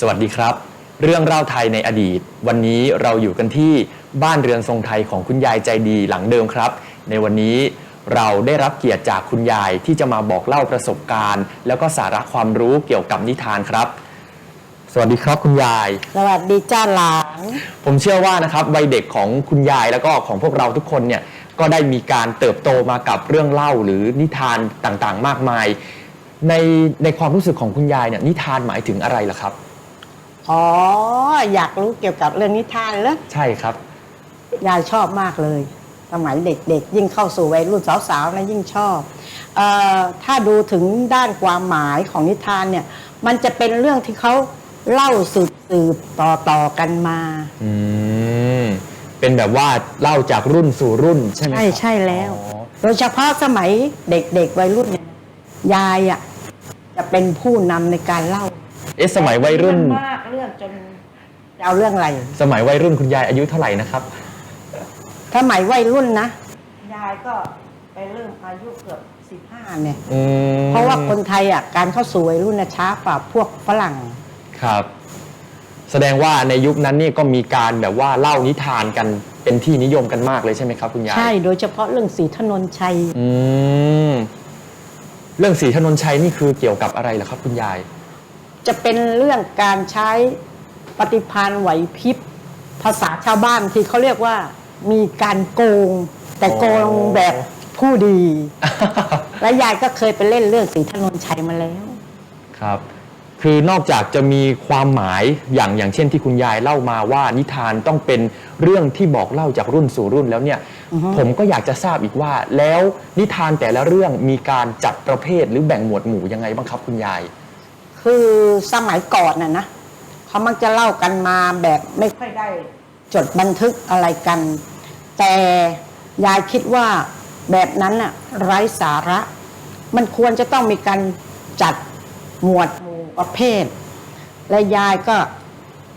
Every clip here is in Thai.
สวัสดีครับ เรื่องเล่าไทยในอดีต วันนี้เราอยู่กันที่บ้านเรือนทรงไทยของคุณยายใจดีหลังเดิมครับ ในวันนี้เราได้รับเกียรติจากคุณยายที่จะมาบอกเล่าประสบการณ์ แล้วก็สาระความรู้เกี่ยวกับนิทานครับ สวัสดีครับคุณยาย สวัสดีจ้าหลานผมเชื่อว่านะครับวัยเด็กของคุณยายแล้วก็ของพวกเราทุกคนเนี่ยก็ได้มีการเติบโตมากับเรื่องเล่าหรือนิทานต่างๆ มากมาย ในในความรู้สึกของคุณยายเนี่ยนิทานหมายถึงอะไรล่ะครับ อ๋อ อยากรู้เกี่ยวกับเรื่องนิทานเหรอใช่ครับ ยายชอบมากเลย สมัยเด็กๆ ยิ่งเข้าสู่วัยรุ่นสาวๆนะยิ่งชอบเออถ้าดูถึงด้านความหมายของนิทานเนี่ย มันจะเป็นเรื่องที่เขาเล่าสืบสืบต่อต่อๆกันมาอืมเป็นแบบว่าเล่าจากรุ่นสู่รุ่นใช่ไหมคใช่รับใช่แล้ว อ๋อโดยเฉพาะสมัยเด็กๆวัยรุ่นเนี่ยยายอะจะเป็นผู้นำในการเล่า เอ๊ะสมัยวัยรุ่นมากเรื่องจนจะเอาเรื่องอะไร สมัยวัยรุ่นคุณยายอายุเท่าไหร่นะครับสมัยวัยรุ่นนะยายก็ไปเริ่มอายุเกือบสิบห้าเนี่ย อืมเพราะว่าคนไทยอะการเข้าสู่วัยรุ่นนะช้ากว่าพวกฝรั่ง ครับ แสดงว่าในยุคนั้นนี่ก็มีการแบบว่าเล่านิทานกันเป็นที่นิยมกันมากเลยใช่ไหมครับ คุณยาย ใช่โดยเฉพาะเรื่องสีถนนชัย อืม เรื่องสีถนนชัยนี่คือเกี่ยวกับอะไรเหรอครับ คุณยาย จะเป็นเรื่องการใช้ปฏิภาณไหวพริบภาษาชาวบ้านที่เขาเรียกว่ามีการโกง แต่โกงแบบผู้ดี และยายก็เคยไปเล่นเรื่องสีถนนชัยมาแล้วครับ คือนอกจากจะมีความหมายอย่างอย่างเช่นที่คุณยายเล่ามาว่านิทานต้องเป็นเรื่องที่บอกเล่าจากรุ่นสู่รุ่นแล้วเนี่ยอือฮึผมก็อยากจะทราบอีกว่า แล้วนิทานแต่ละเรื่องมีการจัดประเภทหรือแบ่งหมวดหมู่ยังไงบ้างครับคุณยาย คือสมัยก่อนน่ะนะเขามักจะเล่ากันมาแบบไม่ค่อยได้จดบันทึกอะไรกัน แต่ยายคิดว่าแบบนั้นน่ะไร้สาระ มันควรจะต้องมีการจัดหมวดหมู่ประเภท และยายก็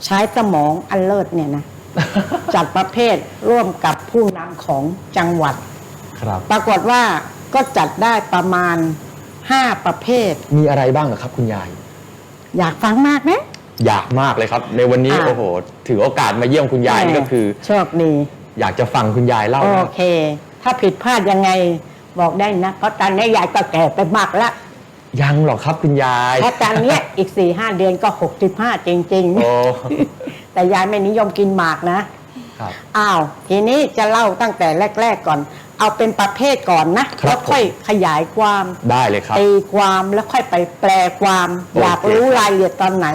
ใช้สมองอันเลิศเนี่ยนะ จัดประเภทร่วมกับผู้นำของจังหวัด ครับ ปรากฏว่าก็จัดได้ประมาณ 5 ประเภท มีอะไรบ้างเหรอครับคุณยาย อยากฟังมากไหม อยากมากเลยครับ ในวันนี้อะ โอ้โห ถือโอกาสมาเยี่ยมคุณยายนี่ก็คือ โชคดี อยากจะฟังคุณยายเล่าโอนะเค ถ้าผิดพลาดยังไงบอกได้นะ เพราะตอนนี้ยายก็แก่ไปมากแล้วยังหรอกครับคุณยายเพราะตอนเนี้ยอีกสี่ห้าเดือนก็หกสิบห้าจริง โอ้ๆ แต่ยายไม่นิยมกินหมากนะ ครับ อ้าว ทีนี้จะเล่าตั้งแต่แรก ๆก่อน เอาเป็นประเภทก่อนนะ ครับแล้วค่อยขยายความได้เลยครับตีความแล้วค่อยไปแปลความ โอเค อยากรู้รายละเอียดตอนไหน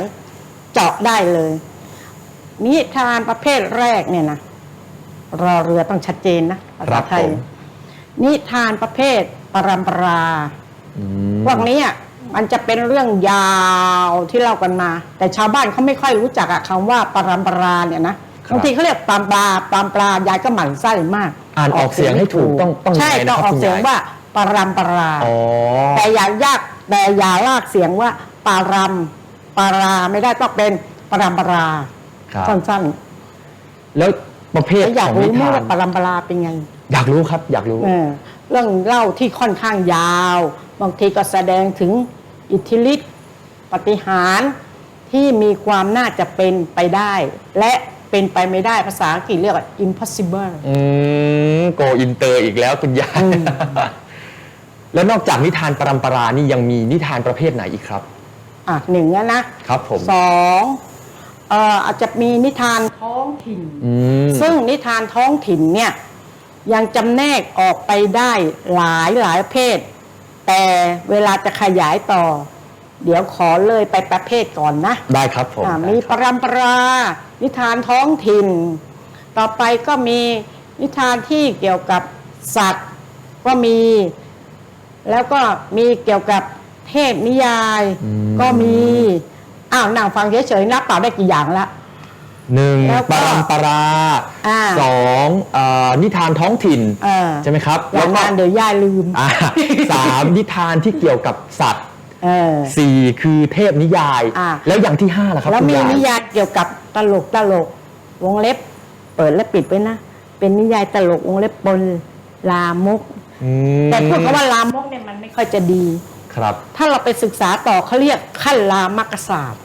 เจาะได้เลย นิทานประเภทแรกเนี่ยนะรอเรือต้องชัดเจนนะภาครัษาบไทยผมนิทานประเภทปรำปรา อืม พวกนี้อะมันจะเป็นเรื่องยาวที่เล่ากันมา แต่ชาวบ้านเขาไม่ค่อยรู้จักอะคำว่าปรำปราเนี่ยนะครับ บางทีเขาเรียกปรำปลาปรำปลายายก็หมั่นไส้มาก อ่านออกเสียงให้ถูกต้องต้องใช่ยังไงต้นะองครับออกคุณเสียงยายว่าปรำปรา อ๋อ แต่อย่ายากแต่อย่าลากเสียงว่าปารำปาราไม่ได้ต้องเป็นปรำปราครับ สั้นแล้วประเภๆทแล้วอยาขกองนิรู้ไหมทานว่าปรำปราเป็นไงอยากรู้ครับ อยากรู้ เออเรื่องเล่าที่ค่อนข้างยาว บางทีก็แสดงถึงอิทธิฤทธิ์ปฏิหารย์ที่มีความน่าจะเป็นไปได้ และ เป็นไปไม่ได้ภาษาอังกฤษเรียกว่า impossible อืมโกอินเตอร์อีกแล้วคุณยายอืมแล้วนอกจากนิทานปรำปรานี่ยังมีนิทานประเภทไหนอีกครับ อะหนึ่งนะนะครับผมสองเอ่ออาจจะมีนิทานท้องถิ่น อืมซึ่งนิทานท้องถิ่นเนี่ยยังจำแนกออกไปได้หลายหลายประเภท แต่เวลาจะขยายต่อ เดี๋ยวขอเลยไปประเภทก่อนนะได้ครับผมอ่าได้มีคปรับรำปรา นิทานท้องถิ่น ต่อไปก็มีนิทานที่เกี่ยวกับสัตว์ก็มี แล้วก็มีเกี่ยวกับเทพนิยายก็มีอ้าวนั่งฟังเฉยๆนับเปล่าได้กี่อย่างละหนึ่งแล้วปก็รำปราอ่าสองเอ่อนิทานท้องถิ่นเออใช่ไหมครับอย่างนั้นเดี๋ยวยายลืมอ่าสามนิทานที่เกี่ยวกับสัตว์ เออ สี่คือเทพนิยาย อ่าแล้วอย่างที่ห้าล่ะครับแล้วคุณมียายนิยายเกี่ยวกับตลกตลกวงเล็บ เปิดและปิดไว้นะ เป็นนิยายตลกวงเล็บปนลามก อืมแต่พูดคำว่าลามกเนี่ยมันไม่ค่อยจะดี ครับ ถ้าเราไปศึกษาต่อเขาเรียกขั้นลามกศาสตร์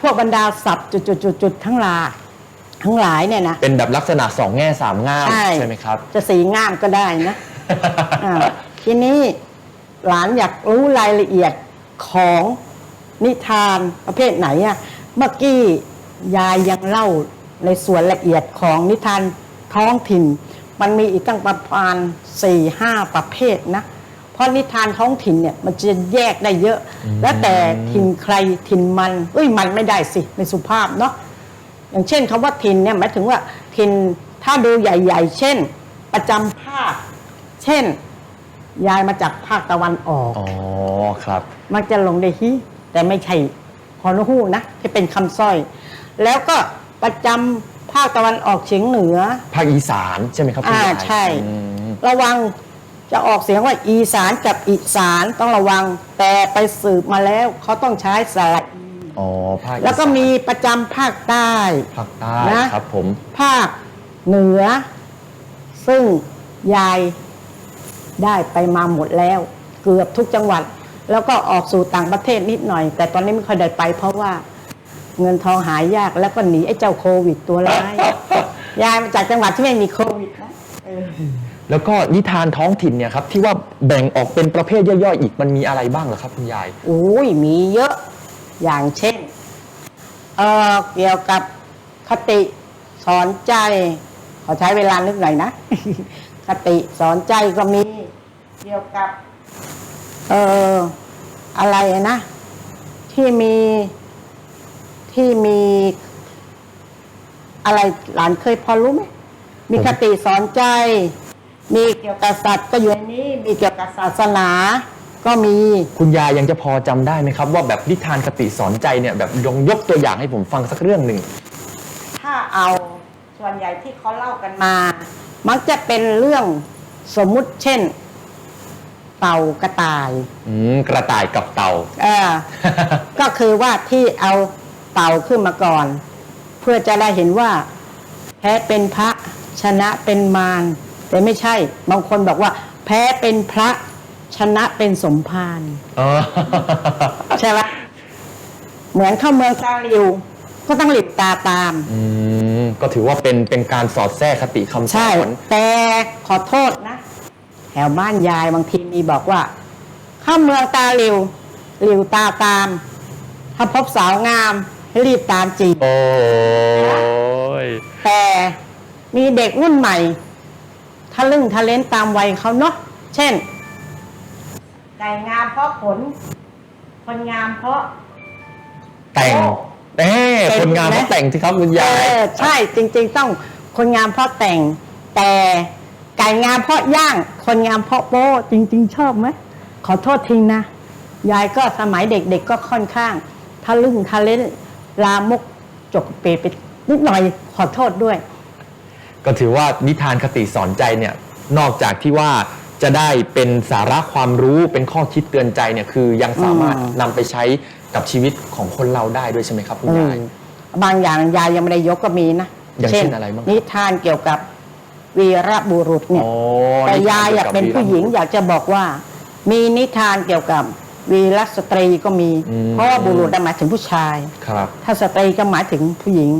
พวกบรรดาศัพท์จุดๆๆๆทั้งหลายทั้งหลายเนี่ยนะ เป็นแบบลักษณะสองแง่สามง่ามใช่ ใช่ไหมครับ จะสีง่ามก็ได้นะ อ่าทีนี้ หลานอยากรู้รายละเอียดของนิทานประเภทไหนอะเมื่อกี้ยายยังเล่าในส่วนละเอียดของนิทานท้องถิ่น มันมีอีกตั้งประมาณสี่ห้าประเภทนะ เพราะนิทานท้องถิ่นเนี่ยมันจะแยกได้เยอะ แล้วแต่ถิ่นใครถิ่นมันเอ้ยมันไม่ได้สิในสุภาพเนาะอย่างเช่นคำว่าถิ่นเนี่ยหมายถึงว่าถิ่นถ้าดูใหญ่ ๆ เช่น ประจำภาค เช่น ยายมาจากภาคตะวันออก อ๋อครับ มักจะลงได้ฮิแต่ไม่ใช่ฮอนฮูนะที่เป็นคำสร้อย แล้วก็ประจำภาคตะวันออกเฉียงเหนือ ภาคอีสานใช่ไหมครับคุณอ่ายายใช่ อืมระวังจะออกเสียงว่าอีสานกับอีสานต้องระวัง แต่ไปสืบมาแล้วเขาต้องใช้สระอีอ๋อภาคอีสานแล้วก็มีประจำภาคใต้ ภาคใต้นะครับผม ภาคเหนือ ซึ่งยาย ได้ไปมาหมดแล้ว เกือบทุกจังหวัด แล้วก็ออกสู่ต่างประเทศนิดหน่อย แต่ตอนนี้ไม่ค่อยได้ไป เพราะว่าเงินทองหายากแล้วก็หนีไอ้เจ้าโควิดตัวร้ายยายมาจากจังหวัดที่ไม่มีโควิดนะเออแล้วก็นิทานท้องถิ่นเนี่ยครับที่ว่าแบ่งออกเป็นประเภทย่อยๆอีกมันมีอะไรบ้างเหรอครับคุณยายโอ้ยมีเยอะอย่างเช่นเออเกี่ยวกับคติสอนใจ ขอใช้เวลานึกหน่อยนะ คติสอนใจก็มี เกี่ยวกับ เอออะไรนะ ที่มีที่มีอะไรหลานเคยพอรู้ไหมมีคติสอนใจ มีเกี่ยวกับสัตว์ก็อยู่ในนี้ มีเกี่ยวกับศาสนา ก็มี คุณยายยังจะพอจำได้ไหมครับ ว่าแบบนิทานคติสอนใจเนี่ยแบบยงยกตัวอย่างให้ผมฟังสักเรื่องหนึ่ง ถ้าเอาส่วนใหญ่ที่เขาเล่ากันมา มักจะเป็นเรื่องสมมุติเช่น เต่ากระต่ายอืมกระต่ายกับเต่า เออ ก็คือว่าที่เอาเต่าขึ้นมาก่อน เพื่อจะได้เห็นว่าแพ้เป็นพระชนะเป็นมารแต่ไม่ใช่ บางคนบอกว่า แพ้เป็นพระชนะเป็นสมภารอ๋อใช่ไหมเหมือนเข้าเมืองซาลิว ก็ต้องหลิบตาตาม อืมก็ถือว่าเป็นเป็นการสอดแทรกคติคำสใช่ อนแต่ขอโทษนะ แถวบ้านยายบางทีมีบอกว่า เข้าเมืองตาหลิวหลิวตาตาม ถ้าพบสาวงามให้รีบตามจีบโอ้ยแต่มีเด็กรุ่นใหม่ทะลึ่งทะเลนตามวัยเขาเนาะเช่น ไก่งามเพราะขนคนงามเพราะ แต่งโอ้เอ้คนงามเป็นไหมเขาแต่งสิครับคุณยาย เออใช่จริง ๆ ต้องคนงามเพราะแต่งแต่ ไก่งามเพราะย่าง คนงามเพราะโป้จริง ๆ ชอบไหมขอโทษทีนะ ยายก็สมัยเด็กๆก็ค่อนข้างทะลึ่งทะเลนลามกจกเปรไปนิดหน่อยขอโทษด้วย ก็ถือว่านิทานคติสอนใจเนี่ยนอกจากที่ว่าจะได้เป็นสาระความรู้เป็นข้อคิดเตือนใจเนี่ยคือยังสามารถอืมนำไปใช้กับชีวิตของคนเราได้ด้วยใช่ไหมครับคุณยาย อืมบางอย่างยายยังไม่ได้ยกก็มีนะอย่างเช่นอะไรบ้างครับ นิทานเกี่ยวกับ วีรบุรุษเนี่ย โอ้แต่นิทยายอยากกี่วกับเป็นผู้หญิงวีรบุรุษอยากจะบอกว่า มีนิทานเกี่ยวกับวีรสตรีก็มี อืม เพราะว่าบุรุษน่ะหมายถึงผู้ชาย ครับ ถ้าสตรีก็หมายถึงผู้หญิง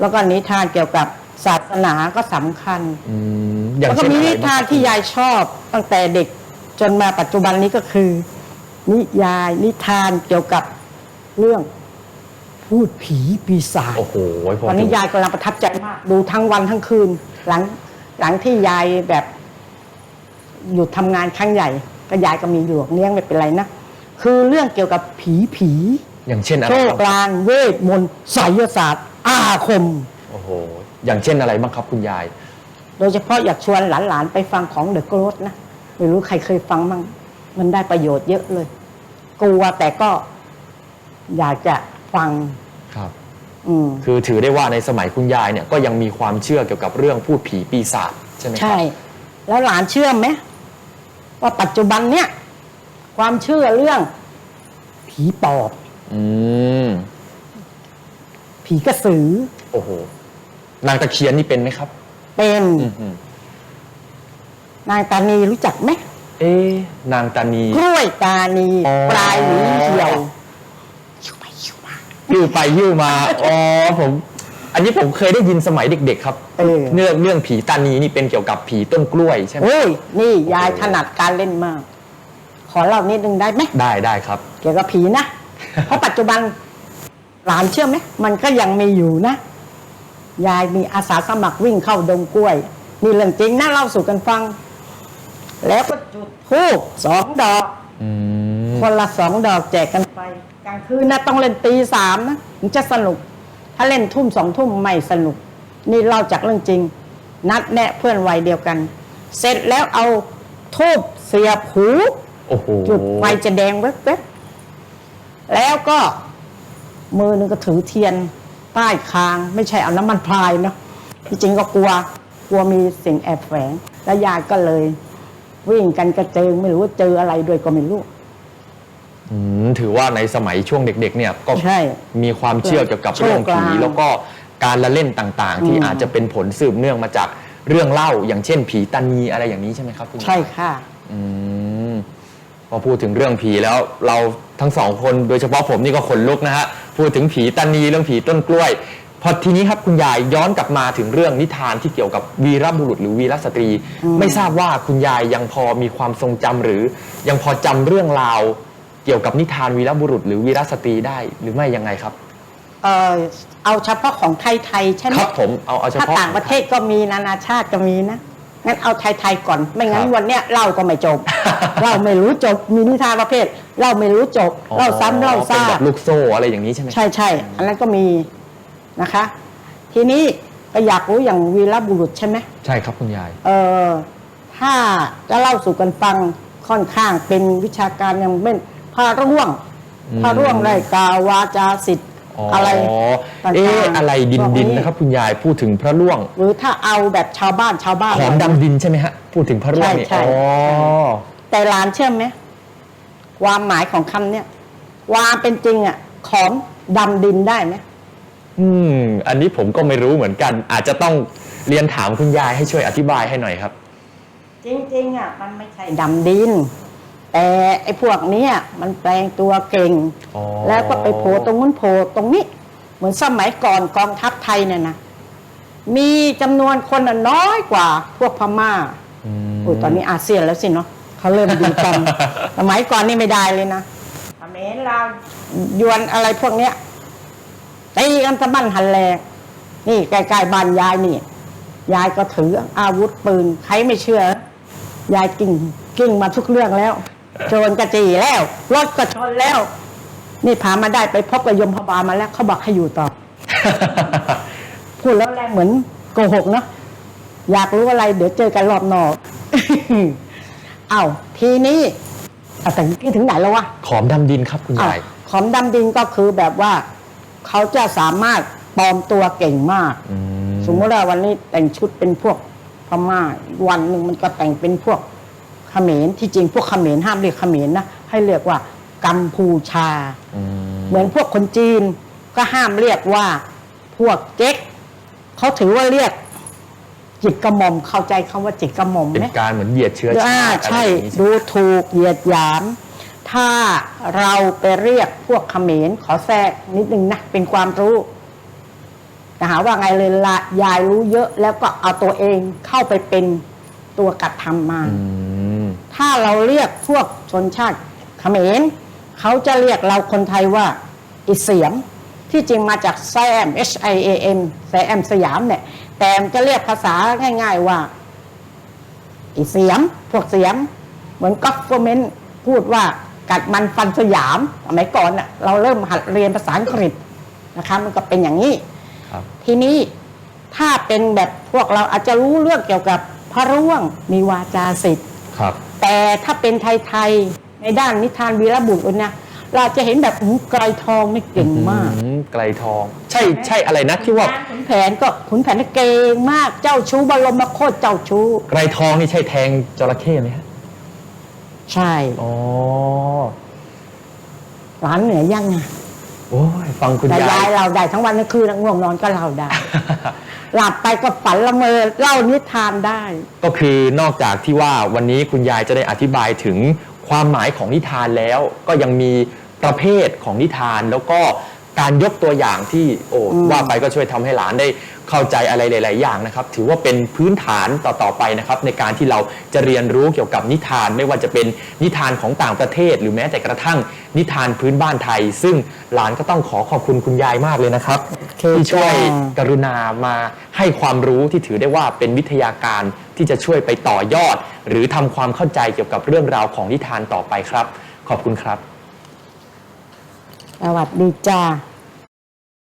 แล้วก็นิทานเกี่ยวกับศาสนาก็สำคัญ อืมอย่างแล้วก็เช่นมีอะไรนิบ้างทานครับที่ยายชอบตั้งแต่เด็กจนมาปัจจุบันนี้ก็คือ นิยายนิทานเกี่ยวกับเรื่องพูดผีปีศาจโอ้โหพอตอนนี้ถึงยายกำลังประทับใจมาก ดูทั้งวันทั้งคืน หลัง หลังที่ยายแบบ หยุดทำงานครั้งใหญ่ก็ยายก็มีอยู่เลี้ยงไม่เป็นไรนะคือเรื่องเกี่ยวกับผีผีอย่างเช่นอะไรโชคบ้างลางเวทมนต์ไสยศาสตร์ อาคม โอ้โห อย่างเช่นอะไรบ้างครับคุณยาย โดยเฉพาะอยากชวนหลานๆไปฟังของเดอะโกรธนะไม่รู้ใครเคยฟังมั้งมันได้ประโยชน์เยอะเลย กลัวแต่ก็อยากจะฟัง ครับอืมคือถือได้ว่าในสมัยคุณยายเนี่ยก็ยังมีความเชื่อเกี่ยวกับเรื่องพูดผีปีศาจใช่ไหมคใช่รับแล้วหลานเชื่อไหมว่าปัจจุบันเนี่ย ความเชื่อเรื่อง ผีปอบอืมผีกระสือ โอ้โหนางตะเคียนนี่เป็นไหมครับ เป็นอือหือนางตานีรู้จักไหมเอ๊ะนางตานี กล้วยตานีอ๋อปลายหวีเหี่ยว ยิ้วไปยิ้วมา อ๋อผม อันนี้ผมเคยได้ยินสมัยเด็ก ๆ ครับเออ เรื่องเรื่องผีตานีนี่เป็นเกี่ยวกับผีต้นกล้วยใช่ไหม โอ้ยนี่ยายถนัดการเล่นมาก ขอเล่านิดนึงได้ไหมได้ได้ครับ เกี่ยวกับผีนะ เพราะปัจจุบันหลานเชื่อไหมมันก็ยังมีอยู่นะ ยายมีอาสาสมัครวิ่งเข้าดงกล้วย นี่เรื่องจริงนะเล่าสู่กันฟัง แล้วก็จุดธูปสองดอก อืมคนละสองดอกแจกกันไป กลางคืนนะต้องเล่นตีสามนะถึงจะสนุก ถ้าเล่นทุ่มสองทุ่มไม่สนุก นี่เล่าจากเรื่องจริง นัดแนะเพื่อนวัยเดียวกัน เสร็จแล้วเอาทูบเสียบหูโอ้โหจุดไฟจะแดงแวบๆแล้วก็มือหนึงก็ถือเทียนใต้คาง ไม่ใช่เอาน้ำมันพรายเนาะที่จริงก็กลัวกลัวมีสิ่งแอบแฝง แล้วยายก็เลย วิ่งกันกระเจิงไม่รู้ว่าเจออะไรด้วยก็ไม่รู้ อืมถือว่าในสมัยช่วงเด็กๆเนี่ยก็ใช่มีความเชื่อเกี่ยวกับโชคเรื่องผีลางแล้วก็การละเล่นต่างๆ ที่อืม อาจจะเป็นผลสืบเนื่องมาจากเรื่องเล่า อย่างเช่น ผีตานีอะไรอย่างนี้ใช่ไหมครับคุณ ใช่ค่ะ อืมพอพูดถึงเรื่องผีแล้วเราทั้งสองคนโดยเฉพาะผมนี่ก็ขนลุกนะฮะพูดถึงผีตานีเรื่องผีต้นกล้วย พอทีนี้ครับคุณยายย้อนกลับมาถึงเรื่องนิทานที่เกี่ยวกับวีรบุรุษหรือวีรสตรีอืมไม่ทราบว่าคุณยายยังพอมีความทรงจำหรือ ยังพอจำเรื่องราว เกี่ยวกับนิทานวีรบุรุษ หรือวีรสตรีได้หรือไม่ยังไงครับ เออเอาเฉพาะของไทยๆใช่ไหมครับผมเอาเอาเฉถ้าพาะ ต่างประเทศก็มีนานาชาติก็มีนะงั้นเอาไทยๆก่อนไม่งั้นครับวันเนี้ยเล่าก็ไม่จบ เราไม่รู้จบมีนิทานประเภทเราไม่รู้จบเล่าซ้ำเล่าเป็นซาแบก บลูกโซ่อะไรอย่างนี้ใช่ไหมใช่ใช่ อันนั้นก็มีนะคะ ทีนี้ก็อยากรู้อย่างวีรบุรุษใช่ไหมใช่ครับคุณยาย เออถ้าจะเล่าสู่กันฟังค่อนข้างเป็นวิชาการอย่างเป็น พระร่วงอืมพระร่วงได้กล่าววาจาสิทธิ์อ๋ออะไรต่างๆเอ๊ะอะไรดินพวกดินนะครับ คุณยายพูดถึงพระล่วง หรือถ้าเอาแบบชาวบ้านชาวบ้านหอมดำดินใช่ไหมฮะพูดถึงพระร่วงนี่ใช่ใช่อ๋อแต่หลานเชื่อไหมความหมายของคำเนี้ยความเป็นจริงอะของดำดินได้ไหมอืม อันนี้ผมก็ไม่รู้เหมือนกัน อาจจะต้องเรียนถามคุณยายให้ช่วยอธิบายให้หน่อยครับ จริงๆอะมันไม่ใช่ดำดิน แต่ไอ้พวกเนี้ยมันแปลงตัวเก่ง อ๋อแล้วก็ไปโผล่ตรงนู้นโผล่ตรงนี้ เหมือนสมัยก่อนกองทัพไทยเนี่ยนะ มีจำนวนคนน่ะน้อยกว่าพวกพม่าอืมโอ้ยตอนนี้อาเซียนแล้วสิเนาะเขาเริ่มดีกัน สมัยก่อนนี่ไม่ได้เลยนะเขมรลาวยวนอะไรพวกเนี้ยตีกันตะบั้นหันแลกนี่ใกล้ๆบ้านยายนี่ ยายก็ถืออาวุธปืน ใครไม่เชื่อ ยายกิ่งกิ่งมาทุกเรื่องแล้ว โจรกระจีแล้วรถก็ชนแล้ว นี่พามาได้ไปพบกับยมพบาลมาแล้วเขาบอกให้อยู่ต่อ พูดแล้วแรงเหมือนโกหกเนาะอยากรู้อะไร เดี๋ยวเจอกันรอบนอกเอาวทีนี้เอาแต่ที่ถึงไหนแล้ววะขอมดำดินครับคุณอ้าวยายขอมดำดินก็คือแบบว่า เขาจะสามารถปลอมตัวเก่งมากอืมสมมติว่าวันนี้แต่งชุดเป็นพวกพม่าวันหนึ่งมันก็แต่งเป็นพวก เขมรที่จริงพวกเขมรห้ามเรียกเขมรนะให้เรียกว่ากัมพูชาอืมเหมือนพวกคนจีนก็ห้ามเรียกว่าพวกเก๊กเขาถือว่าเรียกจิตกระหม่อมเข้าใจคำว่าจิตกระหม่อมเป็ไหมนการเหมือนเหยียดเชื้อชาอ่าติอะไรใช่อย่างนี้ใช่ไหมดูถูกเหยียดหยาม ถ้าเราไปเรียกพวกเขมรขอแทรกนิดนึงนะเป็นความรู้นะหาว่าไงเลยละยายรู้เยอะ แล้วก็เอาตัวเองเข้าไปเป็นตัวกระทำมาอืม ถ้าเราเรียกพวกชนชาติเขมรเขาจะเรียกเราคนไทยว่าอิเสียม ที่จริงมาจากแซม H I A M แซมสยามเนี่ย แต่มันจะเรียกภาษาง่าย ๆว่าอิเสียม พวกเสียม เหมือนก็ฟเมนพูดว่ากัดมันฟันสยามสมัยก่อนน่ะเราเริ่มหัดเรียนภาษาอังกฤษนะคะมันก็เป็นอย่างนี้ครับทีนี้ถ้าเป็นแบบพวกเราอาจจะรู้เรื่องเกี่ยวกับพระร่วงมีวาจาสิทธิ์ครับ แต่ถ้าเป็นไทยๆในด้านนิทานวีรบุรุษเนี่ยเราจะเห็นแบบหูไกลทองนี่เก่งมากอืไกลทอง ใช่ใช่อะไรนะที่ว่าขุนแผนก็ขุนแผนนี่เก่งมากเจ้าชู้บรมโคตรเจ้าชู้ไกลทองนี่ใช่แทงจระเข้ไหมฮะใช่อ๋อร้านเหนือยังไงโอ้ยฟังคุณแต่ยายายยเราได้ทั้งวันทั้งคืนง่วงนอนก็เล่าได้ หลับไปก็ฝันละเมอเล่านิทานได้ ก็คือนอกจากที่ว่าวันนี้คุณยายจะได้อธิบายถึงความหมายของนิทานแล้ว ก็ยังมีประเภทของนิทานแล้วก็ การยกตัวอย่างที่โอ้อืมว่าไปก็ช่วยทำให้หลานได้เข้าใจอะไรหลาย ๆ อย่างนะครับ ถือว่าเป็นพื้นฐานต่อ ๆ ไปนะครับ ในการที่เราจะเรียนรู้เกี่ยวกับนิทาน ไม่ว่าจะเป็นนิทานของต่างประเทศ หรือแม้แต่กระทั่งนิทานพื้นบ้านไทย ซึ่งหลานก็ต้องขอขอบคุณคุณยายมากเลยนะครับเคที่ช่วยจ้ากรุณามาให้ความรู้ที่ถือได้ว่าเป็นวิทยาการที่จะช่วยไปต่อยอด หรือทำความเข้าใจเกี่ยวกับเรื่องราวของนิทานต่อไปครับ ขอบคุณครับ สวัสดีจ้า